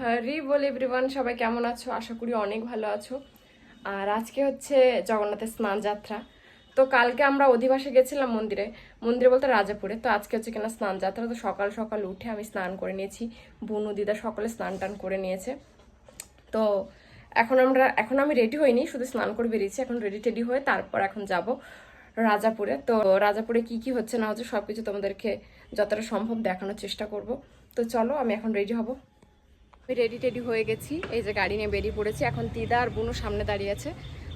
হরি বল everyone সবাই কেমন আছো? আশা করি অনেক ভালো আছো। আর আজকে হচ্ছে জগন্নাথের স্নান যাত্রা। তো কালকে আমরা অধিবাসে গেছিলাম মন্দিরে। মন্দিরে বলতে রাজাপুরে। তো আজকে হচ্ছে কিনা স্নান যাত্রা। তো সকাল সকাল উঠে আমি স্নান করে নিয়েছি। বুনু দিদা সকালে স্নান টান করে নিয়েছে। তো এখন আমরা, এখন আমি রেডি হইনি, শুধু স্নান করে বেরিয়েছি। এখন রেডি টেডি হয়ে তারপর এখন যাব রাজাপুরে। তো রাজাপুরে কি কি হচ্ছে না হচ্ছে সব কিছু তোমাদেরকে যতটা সম্ভব দেখানোর চেষ্টা করব। তো চলো, আমি এখন রেডি হব। রেডি টেডি হয়ে গেছি। এই যে গাড়ি নিয়ে বেরিয়ে পড়েছি। এখন দিদা আর বুনু সামনে দাঁড়িয়ে আছে।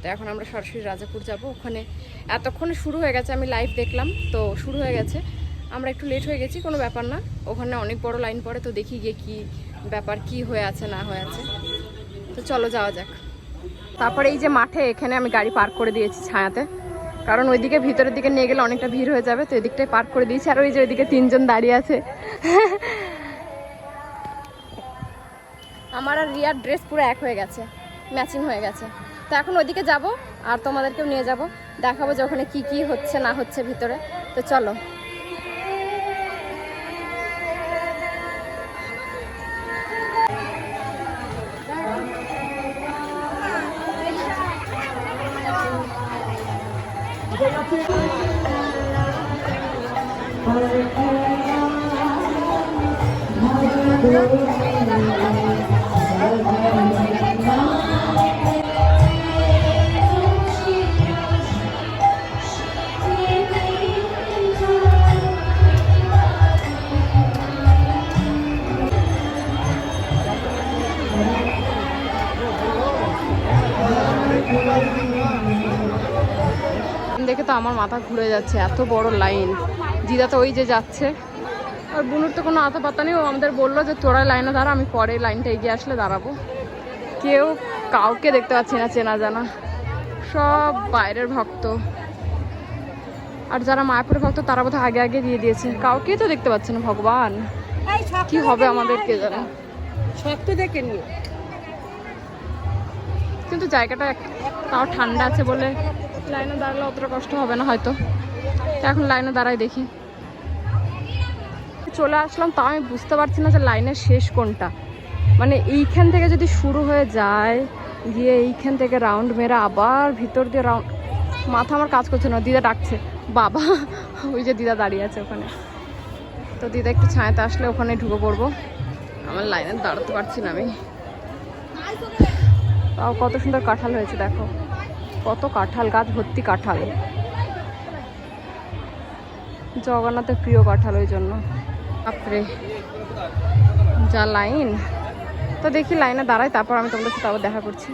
তো এখন আমরা সরাসরি রাজাপুর যাব। ওখানে এতক্ষণে শুরু হয়ে গেছে, আমি লাইভ দেখলাম। তো শুরু হয়ে গেছে। আমরা একটু লেট হয়ে গেছি, কোনো ব্যাপার না। ওখানে অনেক বড় লাইন পড়ে, তো দেখি গিয়ে কী ব্যাপার, কি হয়ে আছে, না হয়ে আছে। তো চলো যাওয়া যাক। তারপরে এই যে মাঠে, এখানে আমি গাড়ি পার্ক করে দিয়েছি ছায়াতে। কারণ ওইদিকে ভিতরের দিকে নিয়ে গেলে অনেকটা ভিড় হয়ে যাবে, তো এদিকটাই পার্ক করে দিয়েছি। আর ওই যে ওইদিকে তিনজন দাঁড়িয়ে আছে। আমার আর রিয়ার ড্রেস পুরো এক হয়ে গেছে, ম্যাচিং হয়ে গেছে। তো এখন ওইদিকে যাব আর তোমাদেরকেও নিয়ে যাব, দেখাবো যে ওখানে কী কী হচ্ছে না হচ্ছে ভিতরে। তো চলো। দেখে তো আমার মাথা ঘুরে যাচ্ছে এত বড় লাইন দিদা তো ওই যে যাচ্ছে। বুনুর তো কোনো আতা পাতা নেই ও আমাদের বলল যে তোরা লাইনে দাঁড়া আমি পরে লাইনটা এগিয়ে আসলে দাঁড়াবো। কেউ কাউকে দেখতে পাচ্ছি না চেনা জানা। সব বাইরের ভক্ত। আর যারা মায়াপুরের ভক্ত তারা বোধহয় আগে আগে দিয়ে দিয়েছে। কাউকেই তো দেখতে পাচ্ছে না ভগবান। কি হবে আমাদের কে জানে শক্ত দেখে নিও কিন্তু জায়গাটা তাও ঠান্ডা আছে বলে লাইনে দাঁড়ালে অতটা কষ্ট হবে না হয়তো। এখন লাইনে দাঁড়াই দেখি। চলে আসলাম, তাও আমি বুঝতে পারছি না যে লাইনের শেষ কোনটা। মানে এইখান থেকে যদি শুরু হয়ে যায়, গিয়ে এইখান থেকে রাউন্ড মেরে আবার ভিতর দিয়ে রাউন্ড মাথা আমার কাজ করছে না, দিদা ডাকছে, বাবা, ওই যে দিদা দাঁড়িয়ে আছে ওখানে। তো দিদা একটু ছায়াতে আসলে ওখানে ঢুকে পড়ব। আমার লাইনে দাঁড়াতে পারছি না আমি। তাও কত সুন্দর কাঁঠাল হয়েছে, দেখো। কত কাঁঠাল, গাছ ভর্তি কাঁঠাল। জগন্নাথের প্রিয় কাঁঠাল ওই জন্য। বাপরে। যা লাইন। তো দেখি লাইনে দাঁড়াই তারপর আমি তোমাদের সাথে আবার দেখা করছি।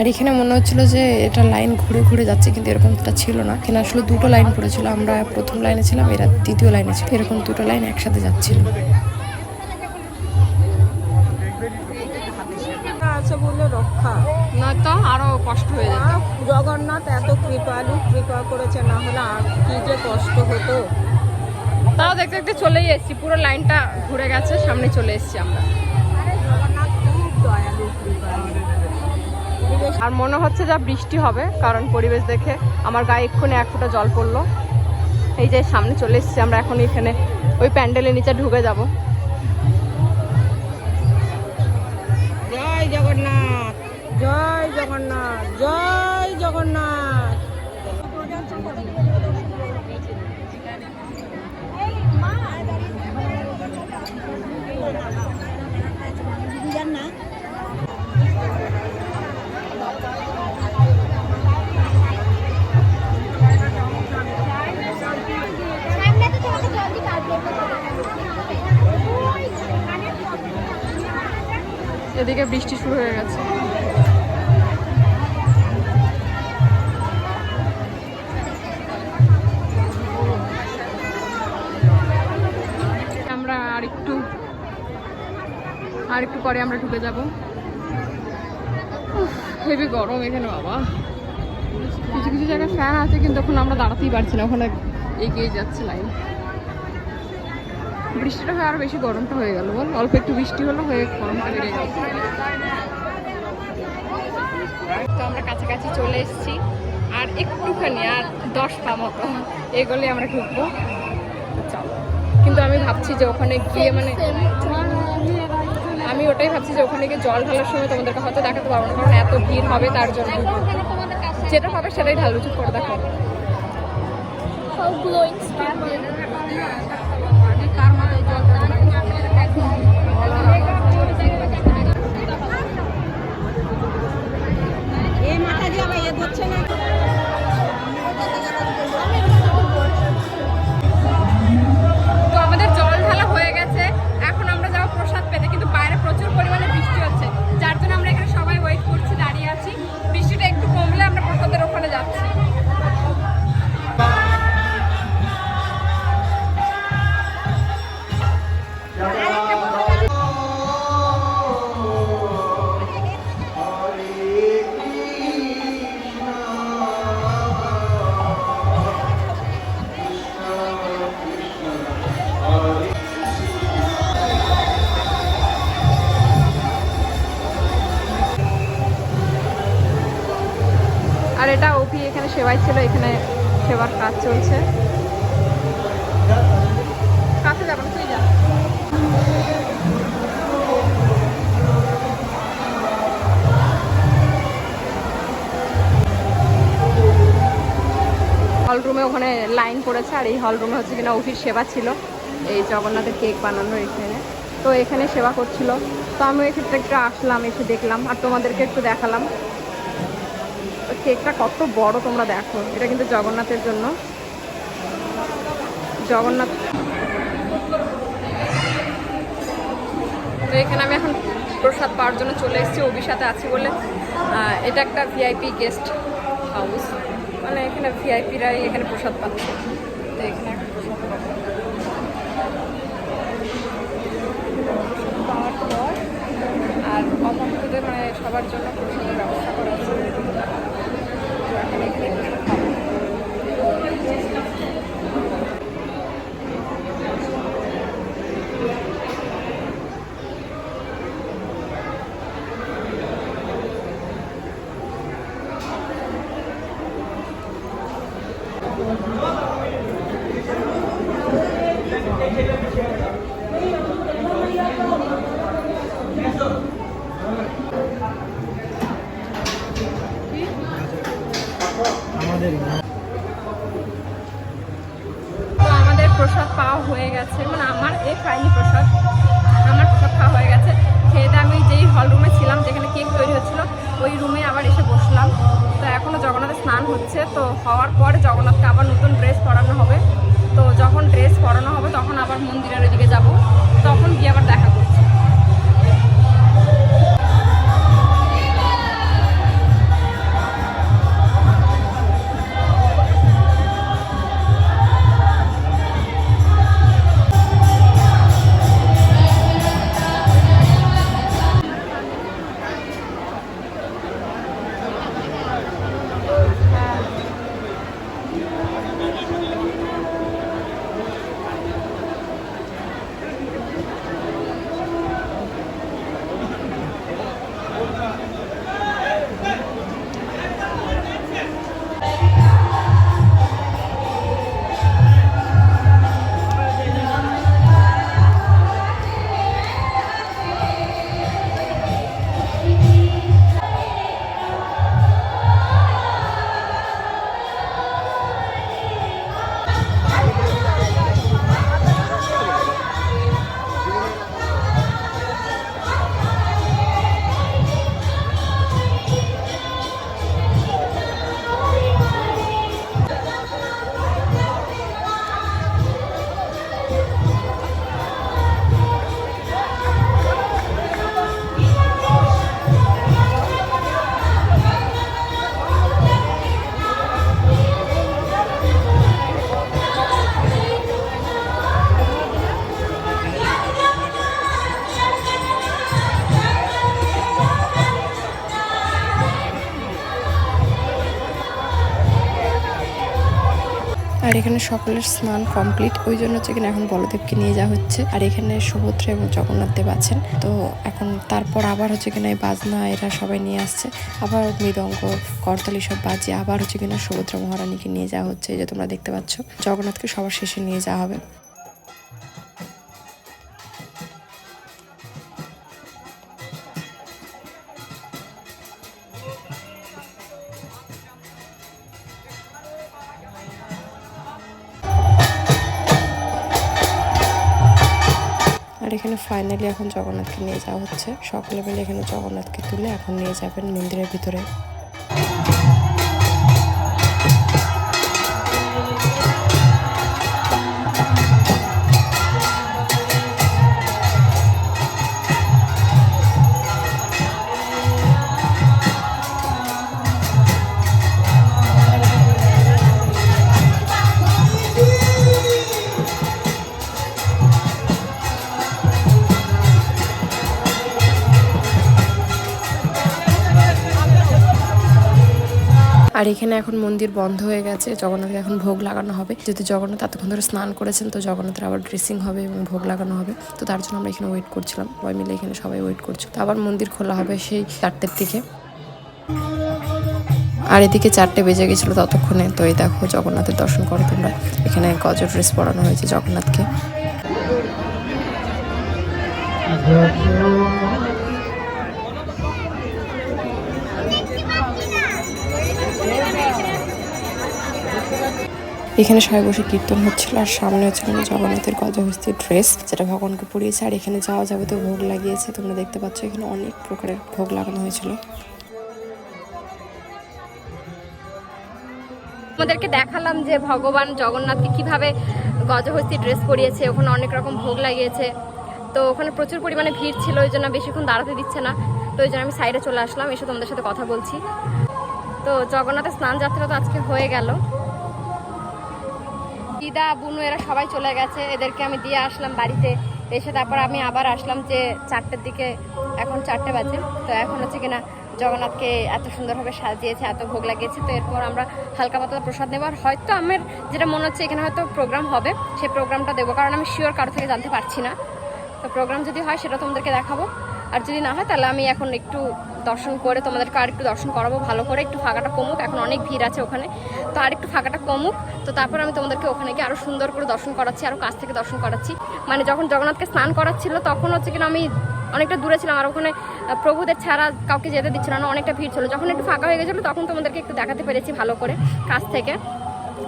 আর এখানে মনে হচ্ছিল যে এটা লাইন ঘুরে ঘুরে যাচ্ছে কিন্তু এরকমটা ছিল না। এখানে আসলে দুটো লাইন পড়েছিল আমরা প্রথম লাইনে ছিলাম এরা দ্বিতীয় লাইনে ছিল এরকম দুটো লাইন একসাথে যাচ্ছিল। আছে বলে রক্ষা আরও কষ্ট হয়ে যেত। জগন্নাথ এত কৃপালু কৃপা করেছে না হলে আর কি যে কষ্ট হতো। তাও দেখতে দেখতে চলেই এসেছি পুরো লাইনটা ঘুরে গেছে সামনে চলে এসেছি আমরা। জগন্নাথ খুব দয়ালু কৃপালু আর মনে হচ্ছে যা বৃষ্টি হবে, কারণ পরিবেশ দেখে আমার গায়ে এক্ষুনি এক ফোঁটা জল পড়ল। এই যে সামনে চলে এসেছি, আমরা এখন এখানে ওই প্যান্ডেলের নিচে ঢুকে যাব। জয় জগন্নাথ জয় জগন্নাথ জয় জগন্নাথ। এদিকে বৃষ্টি শুরু হয়ে গেছে। আমরা আর একটু আর একটু পরে আমরা ঢুকে যাব। হেভি গরম এখানে, বাবা। কিছু কিছু জায়গায় ফ্যান আছে, কিন্তু এখন আমরা দাঁড়াতেই পারছি না। ওখানে এগিয়ে যাচ্ছে লাইন বৃষ্টিটা হয়ে আরও বেশি গরমটা হয়ে গেল বল? অল্প একটু বৃষ্টি হলো হয়ে গরমটা বেড়ে গেল। তো আমরা কাছাকাছি চলে এসেছি আর একটুখানি আর দশ পা মতো এগোলে আমরা ঢুকবো। চলো। কিন্তু আমি ভাবছি যে ওখানে গিয়ে মানে আমি ওটাই ভাবছি যে ওখানে গিয়ে জল ঢালার সময় তোমাদেরকে হয়তো দেখাতে পারব না কারণ এত ভিড় হবে তার জন্য যেটা হবে সেটাই ঢালু চুপ করে দেখো How glowing sparkling. এ মাথা দিয়ে আবার এ ধরছে না এখানে সেবাই ছিল, এখানে সেবার কাজ চলছে। কাছে ওখানে লাইন পড়েছে, আর এই হল রুমে হচ্ছে কিনা অফিস সেবা ছিল। এই জগন্নাথের কেক বানানোর এখানে। তো এখানে সেবা করছিল। তো আমি এক্ষেত্রে একটু আসলাম, এসে দেখলাম, আর তোমাদেরকে একটু দেখালাম। কেকটা কত বড় তোমরা দেখো। এটা কিন্তু জগন্নাথের জন্য। জগন্নাথ তো এখানে আমি এখন প্রসাদ পাওয়ার জন্য চলে এসেছি। ওবির সাথে আছি বলে এটা একটা ভিআইপি গেস্ট হাউস মানে এখানে ভিআইপিরাই এখানে প্রসাদ পাচ্ছে। তো এখানে একটা প্রসাদ পাবো। প্রসাদ পাওয়ার পর আর অভক্তদের মানে সবার জন্য প্রসাদের ব্যবস্থা করা আছে তো এখন এখানে প্রসাদ পাবো। তো আমাদের প্রসাদ পাওয়া হয়ে গেছে। মানে আমার এ খাইনি প্রসাদ। আমার প্রসাদ খাওয়া হয়ে গেছে। খেয়ে আমি যেই হল রুমে ছিলাম, যেখানে কেক তৈরি হচ্ছিল, ওই রুমে আবার এসে বসলাম। তো এখনও জগন্নাথের স্নান হচ্ছে। তো হওয়ার পরে জগন্নাথকে আবার নতুন ড্রেস পরানো হবে। তো যখন ড্রেস পরানো হবে, তখন আবার মন্দিরের ওইদিকে যাব। তখন আর এখানে সকলের স্নান কমপ্লিট। ওই জন্য হচ্ছে এখানে এখন বলদেবকে নিয়ে যাওয়া হচ্ছে। আর এখানে সুভদ্রা এবং জগন্নাথ দেব আছেন। তো এখন তারপর আবার হচ্ছে কিনা এই বাজনা এরা সবাই নিয়ে আসছে। আবার মৃদঙ্গ করতালি সব বাজে আবার হচ্ছে কিনা সুভদ্রা মহারানীকে নিয়ে যাওয়া হচ্ছে। এই যে তোমরা দেখতে পাচ্ছ, জগন্নাথকে সবার শেষে নিয়ে যাওয়া হবে। এখানে ফাইনালি এখন জগন্নাথকে নিয়ে যাওয়া হচ্ছে। সকলে মিলে এখানে জগন্নাথকে তুলে এখন নিয়ে যাবেন মন্দিরের ভিতরে। আর এখানে এখন মন্দির বন্ধ হয়ে গেছে জগন্নাথকে এখন ভোগ লাগানো হবে। যেহেতু জগন্নাথ এতক্ষণ ধরে স্নান করেছেন, তো জগন্নাথের আবার ড্রেসিং হবে এবং ভোগ লাগানো হবে। তো তার জন্য আমরা এখানে ওয়েট করছিলাম। সবাই মিলে এখানে সবাই ওয়েট করছি। তো আবার মন্দির খোলা হবে সেই চারটের দিকে। আর এদিকে চারটে বেজে গেছিল ততক্ষণে। তো এই দেখো জগন্নাথের দর্শন করো তোমরা। এখানে গজ ড্রেস পরানো হয়েছে জগন্নাথকে। এখানে সবাই বসে কীর্তন হচ্ছিল, আর সামনে হচ্ছে মানে জগন্নাথের গজহস্তির ড্রেস যেটা ভগবানকে পরিয়েছে, আর এখানে যাওয়া যাবে তো ভোগ লাগিয়েছে, তোমরা দেখতে পাচ্ছ এখানে অনেক প্রকারের ভোগ লাগানো হয়েছিল। আমাদেরকে দেখালাম যে ভগবান জগন্নাথকে কীভাবে গজহস্তি ড্রেস পরিয়েছে, ওখানে অনেক রকম ভোগ লাগিয়েছে। তো ওখানে প্রচুর পরিমাণে ভিড় ছিল, ওই জন্য বেশিক্ষণ দাঁড়াতে দিচ্ছে না। তো ওই জন্য আমি সাইডে চলে আসলাম, এসে তোমাদের সাথে কথা বলছি। তো জগন্নাথের স্নান যাত্রা তো আজকে হয়ে গেল। দিদা বুনু, এরা সবাই চলে গেছে। এদেরকে আমি দিয়ে আসলাম বাড়িতে। এসে তারপর আমি আবার আসলাম যে চারটের দিকে, এখন চারটে বাজে। তো এখন হচ্ছে কিনা জগন্নাথকে এত সুন্দরভাবে সাজিয়েছে, এত ভোগ লাগিয়েছে। তো এরপর আমরা হালকা পাতলা প্রসাদ নেব। আর হয়তো আমার যেটা মনে হচ্ছে, এখানে হয়তো প্রোগ্রাম হবে সেই প্রোগ্রামটা দেবো। কারণ আমি শিওর কারও থেকে জানতে পারছি না। তো প্রোগ্রাম যদি হয়, সেটা তোমাদেরকে দেখাবো। আর যদি না হয়, তাহলে আমি এখন একটু দর্শন করে তোমাদেরকে আর একটু দর্শন করাবো, ভালো করে। একটু ফাঁকাটা কমুক, এখন অনেক ভিড় আছে ওখানে। তো আর একটু ফাঁকাটা কমুক, তো তারপর আমি তোমাদেরকে ওখানে গিয়ে আরও সুন্দর করে দর্শন করাচ্ছি আরও কাছ থেকে দর্শন করাচ্ছি। মানে যখন জগন্নাথকে স্নান করাচ্ছিল, তখন হচ্ছে কিনা আমি অনেকটা দূরে ছিলাম, আর ওখানে প্রভুদের ছাড়া কাউকে যেতে দিচ্ছিল না, অনেকটা ভিড় ছিল। যখন একটু ফাঁকা হয়ে গেছিল, তখন তোমাদেরকে একটু দেখাতে পেরেছি ভালো করে, কাছ থেকে।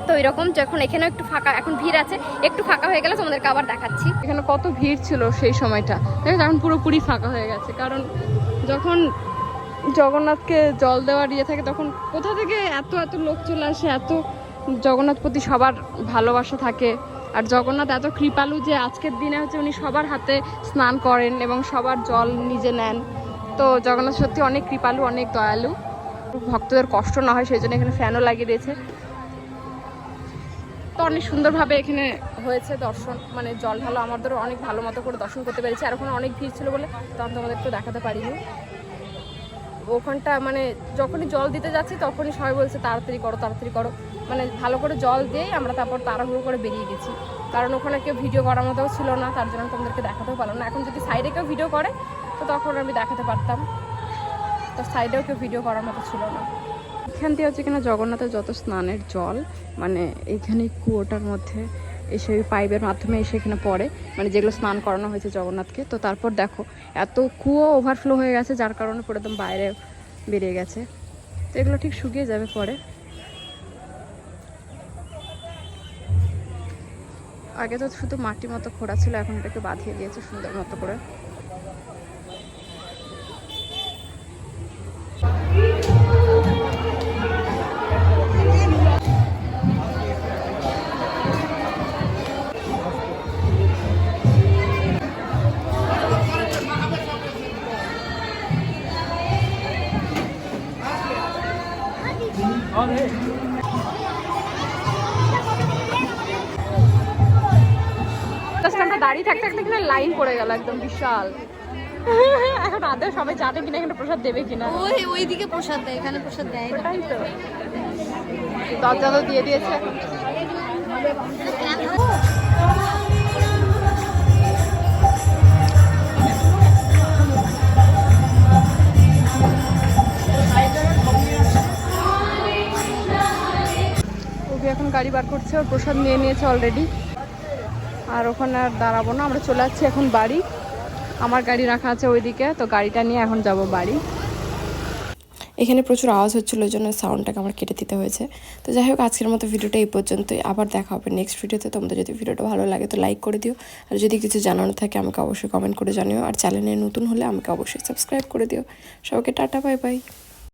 তো এরকম যখন এখানেও একটু ফাঁকা, এখন ভিড় আছে, একটু ফাঁকা হয়ে গেলে তোমাদেরকে আবার দেখাচ্ছি। এখানে কত ভিড় ছিল সেই সময়টা। এখন পুরোপুরি ফাঁকা হয়ে গেছে, কারণ যখন জগন্নাথকে জল দেওয়ার ইয়ে থাকে, তখন কোথা থেকে এত এত লোক চলে আসে, এত জগন্নাথ প্রতি সবার ভালোবাসা থাকে। আর জগন্নাথ এত কৃপালু যে আজকের দিনে হচ্ছে উনি সবার হাতে স্নান করেন এবং সবার জল নিজে নেন। তো জগন্নাথ সত্যি অনেক কৃপালু, অনেক দয়ালু। ভক্তদের কষ্ট না হয় সেই জন্য এখানে ফ্যানও লাগিয়ে দিয়েছে। তো অনেক সুন্দরভাবে এখানে হয়েছে দর্শন। মানে জল ঢালো আমাদেরও অনেক ভালো মতো করে দর্শন করতে পেরেছি। আর ওখানে অনেক ভিড় ছিল বলে তখন তোমাদের একটু দেখাতে পারিনি। ওখানটা মানে যখনই জল দিতে যাচ্ছি তখনই সবাই বলছে, তাড়াতাড়ি করো তাড়াতাড়ি করো। মানে ভালো করে জল দিয়েই আমরা তারপর তাড়াহুড়ো করে বেরিয়ে গেছি। কারণ ওখানে কেউ ভিডিও করার মতো ছিল না, তার জন্য তোমাদেরকে দেখাতেও পারলাম না। এখন যদি সাইডে কেউ ভিডিও করে, তো তখন আমি দেখাতে পারতাম। তো সাইডেও কেউ ভিডিও করার মতো ছিল না। এখান দিয়ে হচ্ছে কিনা জগন্নাথের যত স্নানের জল মানে এইখানে কুয়োটার মধ্যে এসে পাইপের মাধ্যমে এসে এখানে পড়ে। মানে যেগুলো স্নান করানো হয়েছে জগন্নাথকে। তো তারপর দেখো, এত কুয়ো ওভারফ্লো হয়ে গেছে, যার কারণে পুরো একদম বাইরে বেরিয়ে গেছে। তো এগুলো ঠিক শুকিয়ে যাবে পরে। আগে তো শুধু মাটি মতো খোঁড়া ছিল, এখন এটাকে বাঁধিয়ে দিয়েছে সুন্দর মতো করে। দাঁড়িয়ে থাকতে থাকতে কিনা লাইন পড়ে গেল একদম বিশাল। এখন আদৌ সবাই যাবে কিনা এখানে প্রসাদ দেবে কিনা? ওই ওইদিকে প্রসাদ দেয় এখানে প্রসাদ দেয় না। ওটাই তো। দরজা তো দিয়ে দিয়েছে। গাড়ি বার করছে, ওর প্রসাদ নিয়ে নিয়েছে অলরেডি আর ওখানে আর দাঁড়াবো না, আমরা চলে যাচ্ছি এখন বাড়ি। আমার গাড়ি রাখা আছে ওইদিকে, তো গাড়িটা নিয়ে এখন যাব বাড়ি। এখানে প্রচুর আওয়াজ হচ্ছিল, ওই জন্য সাউন্ডটাকে আমার কেটে দিতে হয়েছে। তো যাই হোক, আজকের মতো ভিডিওটা এই পর্যন্তই, আবার দেখা হবে নেক্সট ভিডিওতে তোমাদের যদি ভিডিওটা ভালো লাগে, তো লাইক করে দিও। আর যদি কিছু জানানো থাকে, আমাকে অবশ্যই কমেন্ট করে জানিও। আর চ্যানেলে নতুন হলে আমাকে অবশ্যই সাবস্ক্রাইব করে দিও। সবাইকে টাটা বাই বাই